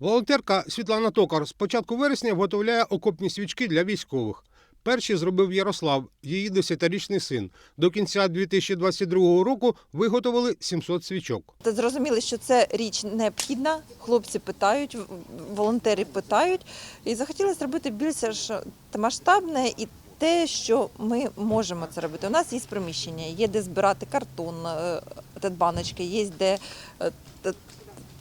Волонтерка Світлана Токар з початку вересня виготовляє окопні свічки для військових. Перші зробив Ярослав, її 10-річний син. До кінця 2022 року виготовили 700 свічок. Зрозуміли, що це річ необхідна. Хлопці питають, волонтери питають, і захотіли зробити більш масштабне і те, що ми можемо це робити. У нас є приміщення, є де збирати картон, е, баночки, є де е,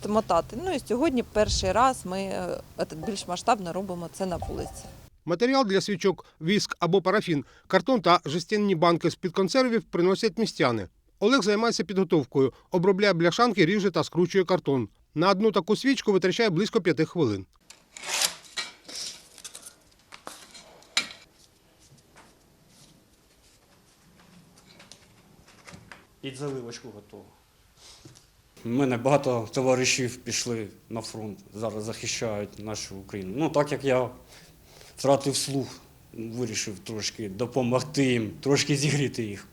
мотати. Ну і сьогодні перший раз ми е, більш масштабно робимо це на вулиці. Матеріал для свічок, віск або парафін, картон та жестяні банки з-під консервів приносять містяни. Олег займається підготовкою, обробляє бляшанки, ріже та скручує картон. На одну таку свічку витрачає близько п'яти хвилин. Під заливочку готово. У мене багато товаришів пішли на фронт, зараз захищають нашу Україну. Ну, так як я втратив слух, вирішив трошки допомогти їм, трошки зігріти їх.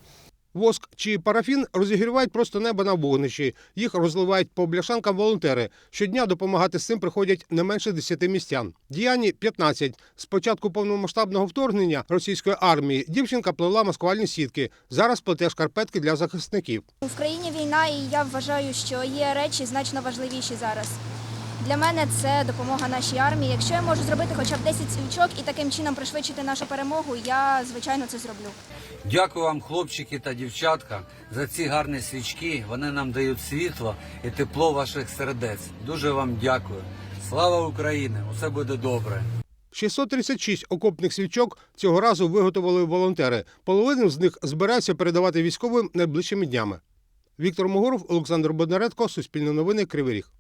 Воск чи парафін розігрівають просто небо на вогнищі. Їх розливають по бляшанкам волонтери. Щодня допомагати з цим приходять не менше 10 містян. Діяні 15. З початку повномасштабного вторгнення російської армії дівчинка плела маскувальні сітки. Зараз плете шкарпетки для захисників. В країні війна, і я вважаю, що є речі значно важливіші зараз. Для мене це допомога нашій армії. Якщо я можу зробити хоча б 10 свічок і таким чином пришвидшити нашу перемогу, я звичайно це зроблю. Дякую вам, хлопчики та дівчатка, за ці гарні свічки. Вони нам дають світло і тепло ваших сердець. Дуже вам дякую. Слава Україні! Усе буде добре. 636 окопних свічок цього разу виготовили волонтери. Половину з них збираються передавати військовим найближчими днями. Віктор Могоров, Олександр Боднаредко, Суспільне новини, Кривий Ріг.